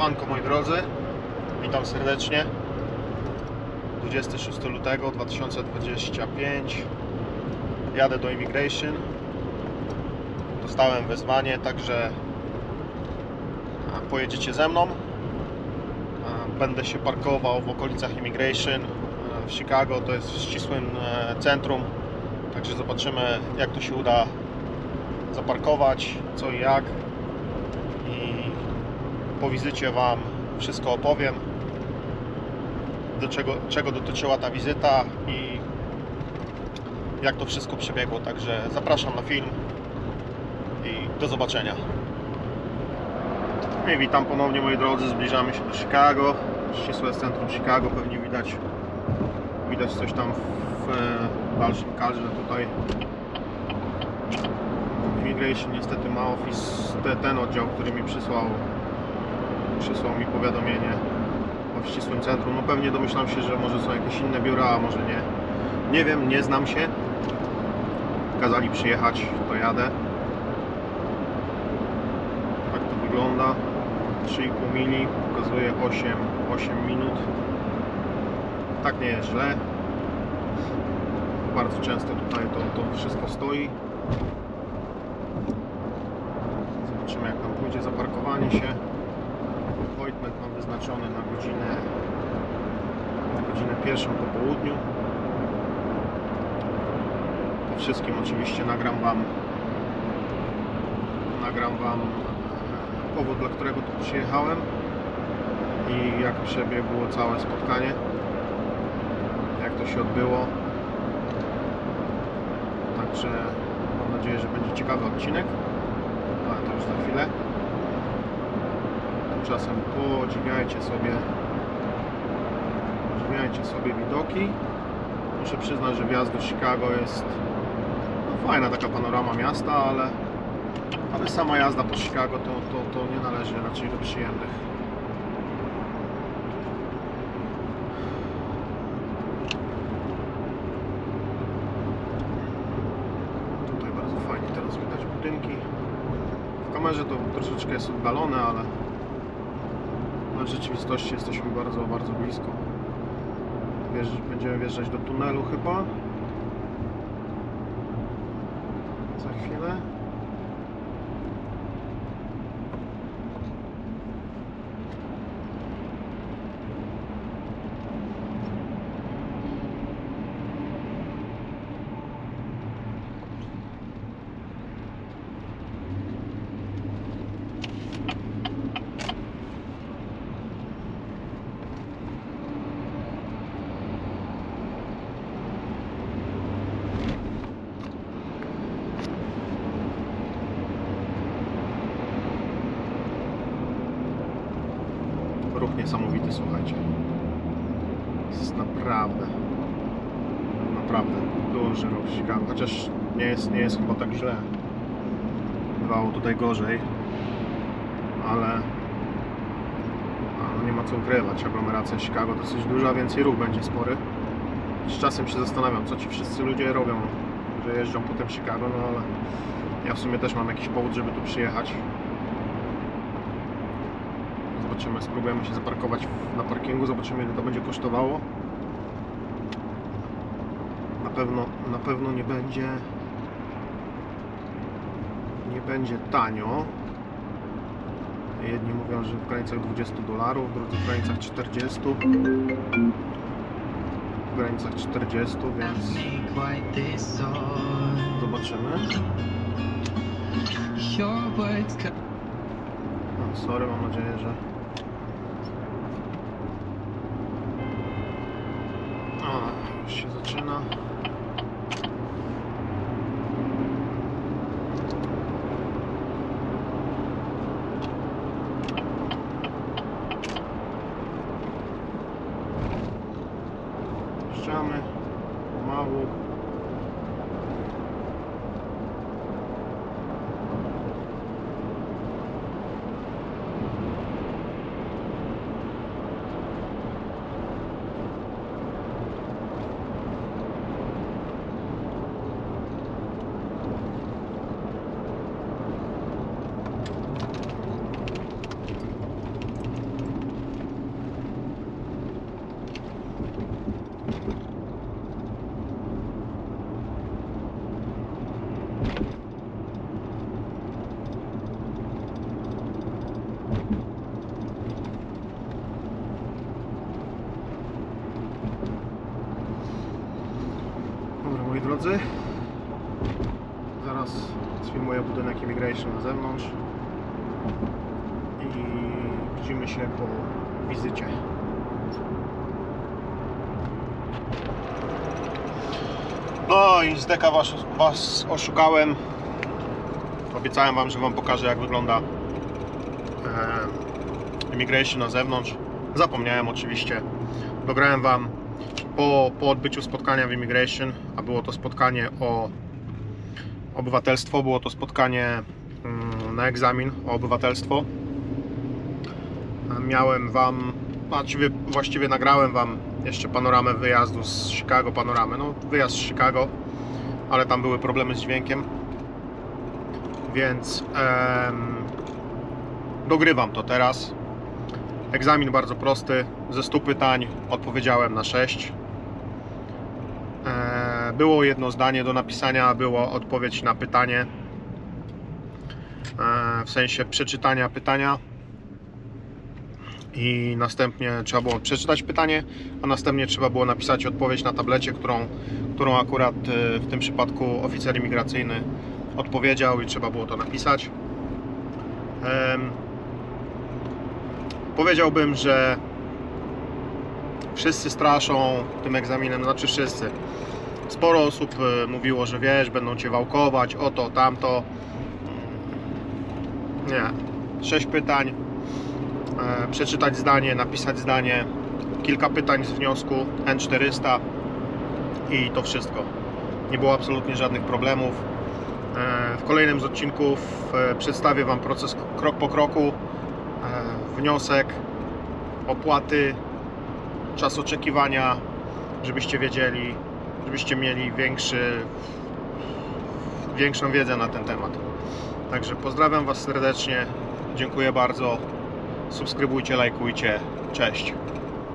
Siemanko moi drodzy, witam serdecznie. 26 lutego 2025 Jadę do Immigration. Dostałem wezwanie, także pojedziecie ze mną. Będę się parkował w okolicach Immigration. W Chicago, to jest w ścisłym e, centrum. Także zobaczymy jak to się uda zaparkować, co i jak po wizycie Wam wszystko opowiem do czego, czego dotyczyła ta wizyta i jak to wszystko przebiegło, także zapraszam na film i do zobaczenia. I witam ponownie moi drodzy, zbliżamy się do Chicago. Ścisłe centrum Chicago, pewnie widać widać coś tam w dalszym kadrze tutaj. Immigration niestety ma office, te, ten oddział, który mi przysłał przysłał mi powiadomienie o ścisłym centrum. No pewnie domyślam się, że może są jakieś inne biura, a może nie. Nie wiem, nie znam się. Kazali przyjechać, to jadę. Tak to wygląda. 3,5 mili, pokazuje 8, 8 minut. Tak nie jest źle. Bardzo często tutaj to, to wszystko stoi. Zobaczymy jak nam pójdzie zaparkowanie się. Na godzinę na godzinę pierwszą po południu. Po wszystkim oczywiście nagram Wam nagram Wam e, powód, dla którego tu przyjechałem i jak przebiegło całe spotkanie jak to się odbyło także mam nadzieję, że będzie ciekawy odcinek ale to już za chwilę Tymczasem podziwiajcie sobie podziwiajcie sobie widoki. Muszę przyznać, że wjazd do Chicago jest no, fajna taka panorama miasta, ale, ale sama jazda po Chicago to, to, to nie należy raczej do przyjemnych. Tutaj bardzo fajnie teraz widać budynki. W kamerze to troszeczkę jest oddalone, ale w rzeczywistości jesteśmy bardzo, bardzo blisko. Będziemy wjeżdżać do tunelu chyba. Za chwilę. Ruch niesamowity, słuchajcie. Jest naprawdę, naprawdę duży Chicago. Chociaż nie jest, nie jest chyba tak źle. Bywało tutaj gorzej, ale a, no nie ma co ukrywać. Aglomeracja Chicago dosyć duża, więc i ruch będzie spory. Z czasem się zastanawiam, co ci wszyscy ludzie robią, że jeżdżą potem Chicago, no ale ja w sumie też mam jakiś powód, żeby tu przyjechać. Zobaczymy, spróbujemy się zaparkować na parkingu, zobaczymy ile to będzie kosztowało. Na pewno, na pewno nie będzie nie będzie tanio. Jedni mówią, że w granicach 20 dolarów, drudzy w granicach 40. W granicach 40, więc zobaczymy. No, sorry, mam nadzieję, że A, już się drodzy. Zaraz sfilmuję budynek Immigration na zewnątrz. I widzimy się po wizycie. No i z deka was, was oszukałem. Obiecałem wam, że wam pokażę jak wygląda e, Immigration na zewnątrz. Zapomniałem oczywiście. Dograłem wam po, po odbyciu spotkania w Immigration, a było to spotkanie o obywatelstwo, było to spotkanie mm, na egzamin o obywatelstwo. Miałem Wam, właściwie, właściwie nagrałem Wam jeszcze panoramę wyjazdu z Chicago, panoramę, no wyjazd z Chicago, ale tam były problemy z dźwiękiem, więc em, dogrywam to teraz. Egzamin bardzo prosty, ze 100 pytań odpowiedziałem na 6. E, Było jedno zdanie do napisania, było odpowiedź na pytanie, e, w sensie przeczytania pytania i następnie trzeba było przeczytać pytanie, a następnie trzeba było napisać odpowiedź na tablecie, którą, którą akurat e, w tym przypadku oficer imigracyjny odpowiedział i trzeba było to napisać. Powiedziałbym, że wszyscy straszą tym egzaminem, znaczy wszyscy. Sporo osób e, mówiło, że wiesz, będą cię wałkować, o to, tamto. Nie. Sześć pytań, e, przeczytać zdanie, napisać zdanie, kilka pytań z wniosku N400 i to wszystko. Nie było absolutnie żadnych problemów. E, W kolejnym z odcinków przedstawię Wam proces krok po kroku, wniosek, opłaty, czas oczekiwania, żebyście wiedzieli, żebyście mieli większy, większą wiedzę na ten temat. Także pozdrawiam Was serdecznie, dziękuję bardzo, subskrybujcie, lajkujcie, cześć.